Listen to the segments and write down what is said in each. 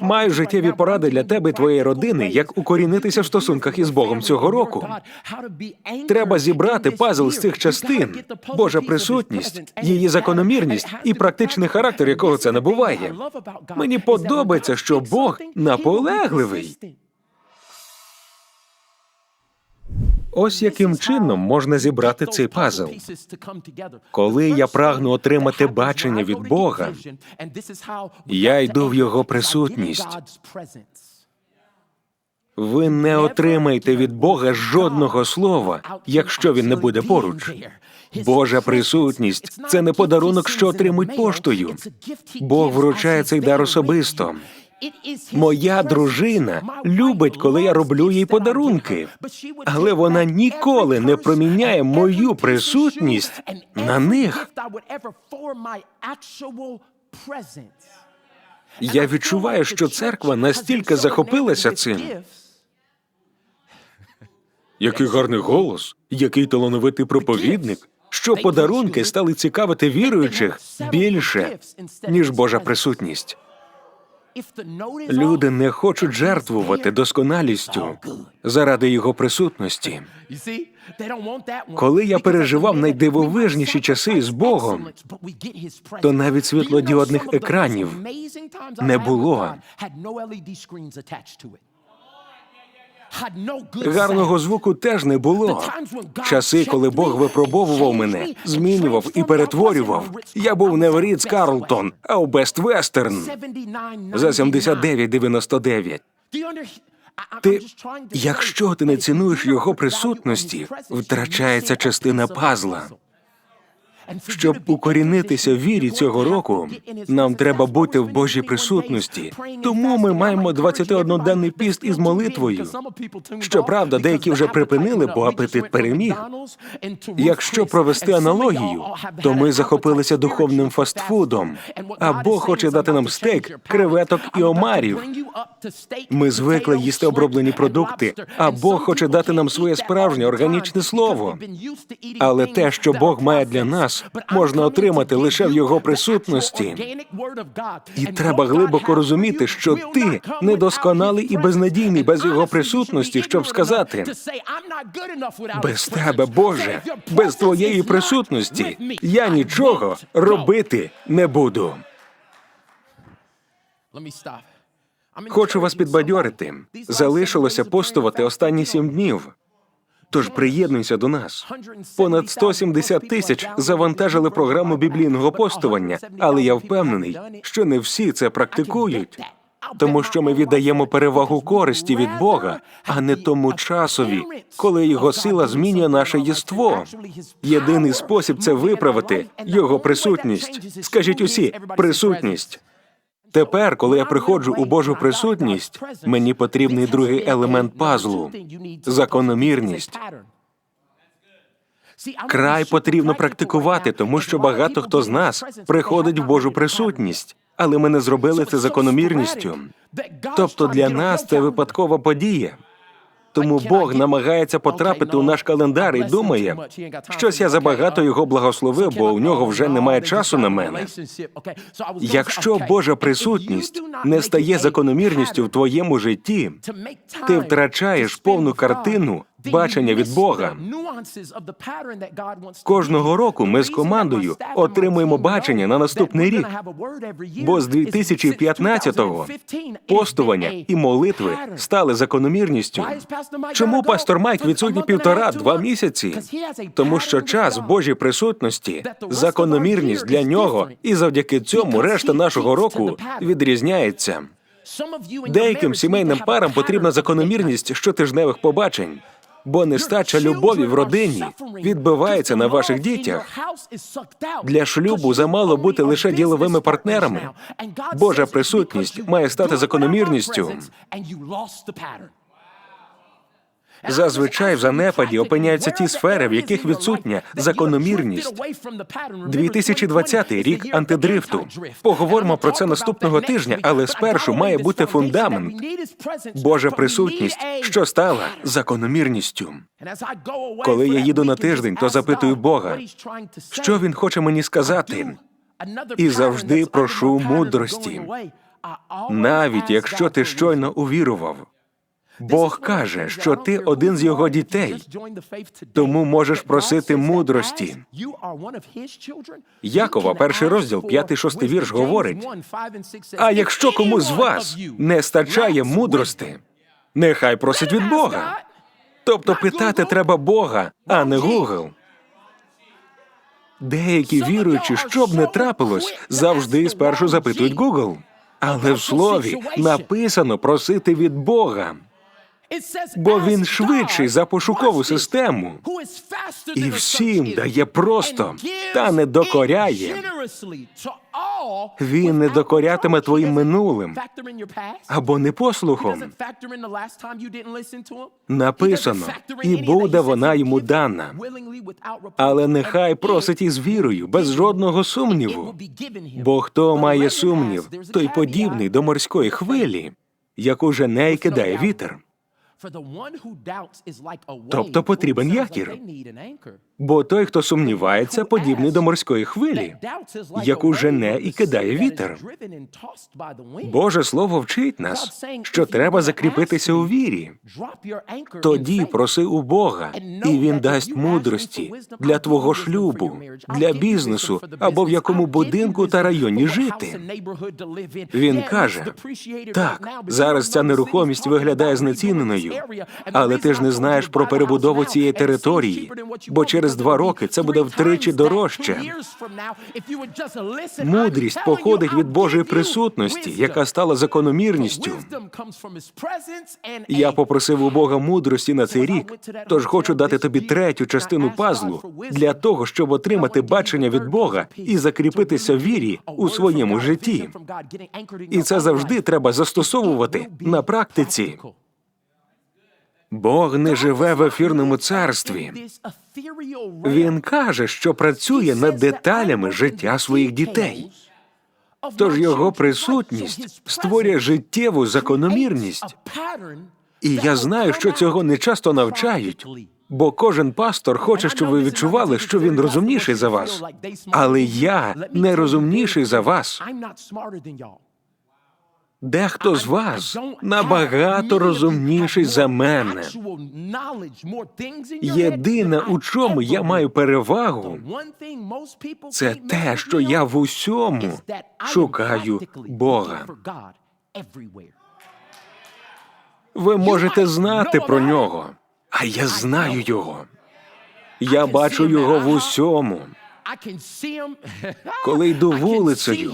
Маю життєві поради для тебе і твоєї родини, як укорінитися в стосунках із Богом цього року. Треба зібрати пазл з цих частин, Божа присутність, її закономірність і практичний характер, якого це не буває. Мені подобається, що Бог наполегливий. Ось яким чином можна зібрати цей пазл. Коли я прагну отримати бачення від Бога, я йду в Його присутність. Ви не отримаєте від Бога жодного слова, якщо він не буде поруч. Божа присутність це не подарунок, що отримують поштою. Бог вручає цей дар особисто. Моя дружина любить, коли я роблю їй подарунки, але вона ніколи не проміняє мою присутність на них. Я відчуваю, що церква настільки захопилася цим. Який гарний голос, який талановитий проповідник, що подарунки стали цікавити віруючих більше, ніж Божа присутність. Люди не хочуть жертвувати досконалістю заради його присутності. Коли я переживав найдивовижніші часи з Богом, то навіть світлодіодних екранів не було. Гарного звуку теж не було. Часи, коли Бог випробовував мене, змінював і перетворював. Я був не в Ріц Карлтон, а у Бест Вестерн за 79,99. Ти, якщо ти не цінуєш його присутності, втрачається частина пазла. Щоб укорінитися в вірі цього року, нам треба бути в Божій присутності. Тому ми маємо 21-денний піст із молитвою. Щоправда, деякі вже припинили, бо апетит переміг. Якщо провести аналогію, то ми захопилися духовним фастфудом, а Бог хоче дати нам стейк, креветок і омарів. Ми звикли їсти оброблені продукти, а Бог хоче дати нам своє справжнє органічне слово. Але те, що Бог має для нас, можна отримати лише в його присутності. І треба глибоко розуміти, що ти недосконалий і безнадійний без його присутності, щоб сказати без тебе, Боже, без твоєї присутності я нічого робити не буду. Хочу вас підбадьорити. Залишилося постувати останні сім днів. Тож приєднуйся до нас. Понад 170 тисяч завантажили програму біблійного постування, але я впевнений, що не всі це практикують. Тому що ми віддаємо перевагу користі від Бога, а не тому часові, коли його сила змінює наше єство. Єдиний спосіб це виправити його присутність. Скажіть усі присутність. Тепер, коли я приходжу у Божу присутність, мені потрібний другий елемент пазлу закономірність. Край потрібно практикувати, тому що багато хто з нас приходить в Божу присутність, але ми не зробили це закономірністю. Тобто для нас це випадкова подія. Тому Бог намагається потрапити у наш календар і думає, щось я забагато його благословив, бо у нього вже немає часу на мене. Якщо Божа присутність не стає закономірністю в твоєму житті, ти втрачаєш повну картину бачення від Бога. Кожного року ми з командою отримуємо бачення на наступний рік. Бо з 2015-го постування і молитви стали закономірністю. Чому пастор Майк відсутній півтора-два місяці? Тому що час в Божій присутності, закономірність для нього, і завдяки цьому решта нашого року відрізняється. Деяким сімейним парам потрібна закономірність щотижневих побачень, бо нестача любові в родині відбивається на ваших дітях. Для шлюбу замало бути лише діловими партнерами. Божа присутність має стати закономірністю. Зазвичай в занепаді опиняються ті сфери, в яких відсутня закономірність. 2020 рік антидрифту. Поговоримо про це наступного тижня, але спершу має бути фундамент. Божа присутність, що стала закономірністю. Коли я їду на тиждень, то запитую Бога, що він хоче мені сказати, і завжди прошу мудрості. Навіть якщо ти щойно увірував, Бог каже, що ти один з його дітей, тому можеш просити мудрості. Якова, перший розділ, п'ятий, шостий вірш говорить, А якщо комусь з вас не стачає мудрости, нехай просить від Бога. Тобто питати треба Бога, а не Гугл. Деякі віруючі, що б не трапилось, завжди спершу запитують Google. Але в слові написано просити від Бога, бо він швидший за пошукову систему і всім дає просто та не докоряє. Він не докорятиме твоїм минулим або непослухом. Написано, і буде вона йому дана. Але нехай просить із вірою, без жодного сумніву. Бо хто має сумнів, той подібний до морської хвилі, яку жене й кидає вітер. Тобто потрібен якір. Бо той, хто сумнівається, подібний до морської хвилі, яку жене і кидає вітер. Боже слово вчить нас, що треба закріпитися у вірі. Тоді проси у Бога, і він дасть мудрості для твого шлюбу, для бізнесу або в якому будинку та районі жити. Він каже, так, зараз ця нерухомість виглядає знеціненою, але ти ж не знаєш про перебудову цієї території, бо через два роки це буде втричі дорожче. Мудрість походить від Божої присутності, яка стала закономірністю. Я попросив у Бога мудрості на цей рік, тож хочу дати тобі третю частину пазлу для того, щоб отримати бачення від Бога і закріпитися в вірі у своєму житті. І це завжди треба застосовувати на практиці. Бог не живе в ефірному царстві. Він каже, що працює над деталями життя своїх дітей. Тож його присутність створює життєву закономірність. І я знаю, що цього не часто навчають, бо кожен пастор хоче, щоб ви відчували, що він розумніший за вас. Але я не розумніший за вас. Дехто з вас набагато розумніший за мене. Єдине, у чому я маю перевагу, це те, що я в усьому шукаю Бога. Ви можете знати про нього, а я знаю його. Я бачу його в усьому. Коли йду вулицею,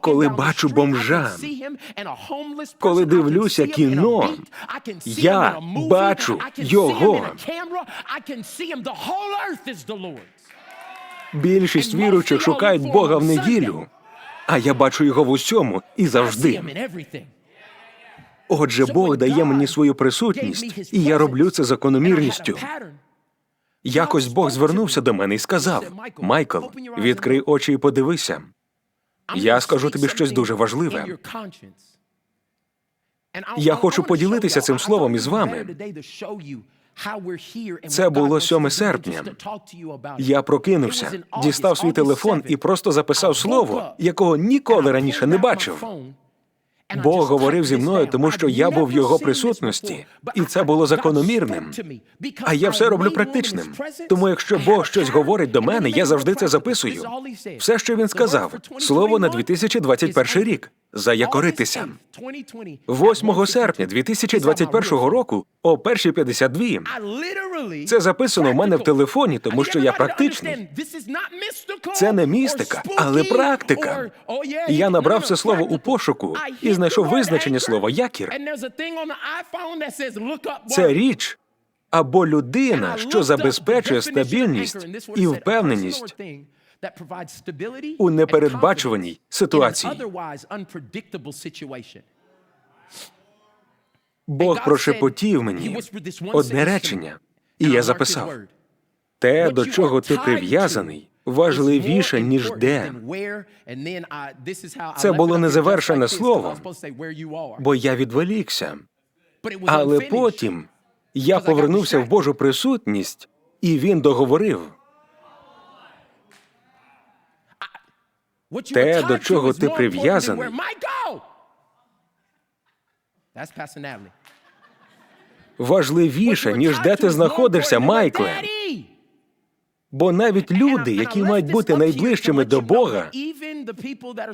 коли бачу бомжа, коли дивлюся кіно, я бачу його. Більшість віруючих шукають Бога в неділю, а я бачу його в усьому і завжди. Отже, Бог дає мені свою присутність, і я роблю це закономірністю. Якось Бог звернувся до мене і сказав: Майкл, відкрий очі і подивися. Я скажу тобі щось дуже важливе. Я хочу поділитися цим словом із вами. Це було 7 серпня. Я прокинувся, дістав свій телефон і просто записав слово, якого ніколи раніше не бачив. Бог говорив зі мною, тому що я був в його присутності, і це було закономірним. А я все роблю практичним. Тому, якщо Бог щось говорить до мене, я завжди це записую. Все, що він сказав, слово на 2021 рік заякоритися. 8 серпня 2021 року о 1.52 це записано в мене в телефоні, тому що я практичний. Це не містика, але практика. Я набрав це слово у пошуку і знайшов визначення слова якір. Це річ або людина, що забезпечує стабільність і впевненість у непередбачуваній ситуації. Бог прошепотів мені одне речення, і я записав те, до чого ти прив'язаний, важливіше, ніж де. Це було незавершене слово, бо я відволікся. Але потім я повернувся в Божу присутність, і він договорив. Те, до чого ти прив'язаний. Важливіше, ніж де ти знаходишся, Майкле. Бо навіть люди, які мають бути найближчими до Бога,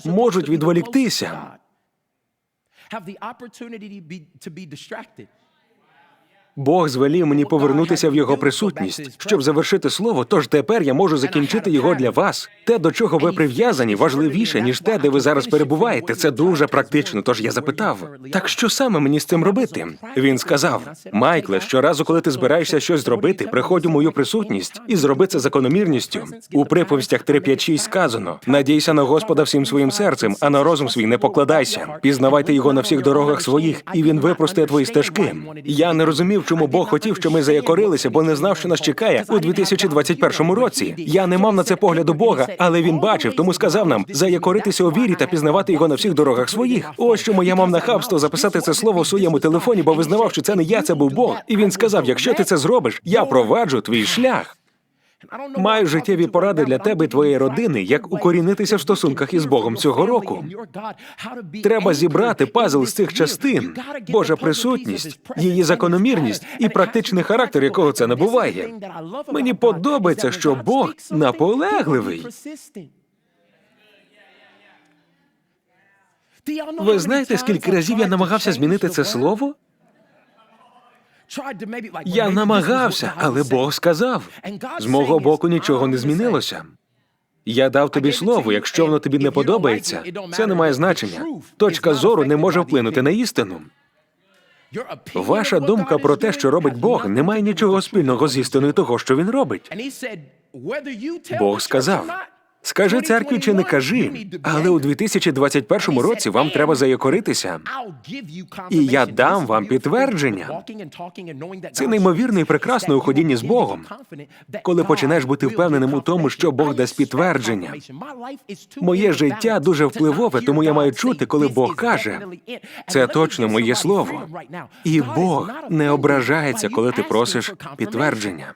можуть відволіктися. Бог звелів мені повернутися в його присутність, щоб завершити слово. Тож тепер я можу закінчити його для вас. Те, до чого ви прив'язані, важливіше ніж те, де ви зараз перебуваєте. Це дуже практично. Тож я запитав: так що саме мені з цим робити? Він сказав: Майкле, щоразу, коли ти збираєшся щось зробити, приходь у мою присутність і зроби це закономірністю. У приповістях 3.5.6 сказано: надійся на Господа всім своїм серцем, а на розум свій не покладайся. Пізнавайте його на всіх дорогах своїх, і він випростає твої стежки. Я не розумів, чому Бог хотів, щоб ми заякорилися, бо не знав, що нас чекає у 2021 році. Я не мав на це погляду Бога, але він бачив, тому сказав нам заякоритися у вірі та пізнавати його на всіх дорогах своїх. Ось чому я мав нахабство записати це слово в своєму телефоні, бо визнавав, що це не я, це був Бог. І він сказав: якщо ти це зробиш, я проваджу твій шлях. Маю життєві поради для тебе і твоєї родини, як укорінитися в стосунках із Богом цього року. Треба зібрати пазл з цих частин, Божа присутність, її закономірність і практичний характер, якого це набуває. Мені подобається, що Бог наполегливий. Ви знаєте, скільки разів я намагався змінити це слово? Я намагався, але Бог сказав: з мого боку нічого не змінилося. Я дав тобі слово, якщо воно тобі не подобається, це не має значення. Точка зору не може вплинути на істину. Ваша думка про те, що робить Бог, не має нічого спільного з істиною того, що він робить. Бог сказав: скажи церкві чи не кажи, але у 2021 році вам треба заякоритися. І я дам вам підтвердження. Це неймовірно і прекрасно у ходінні з Богом, коли починаєш бути впевненим у тому, що Бог дасть підтвердження. Моє життя дуже впливове, тому я маю чути, коли Бог каже, це точно моє слово. І Бог не ображається, коли ти просиш підтвердження.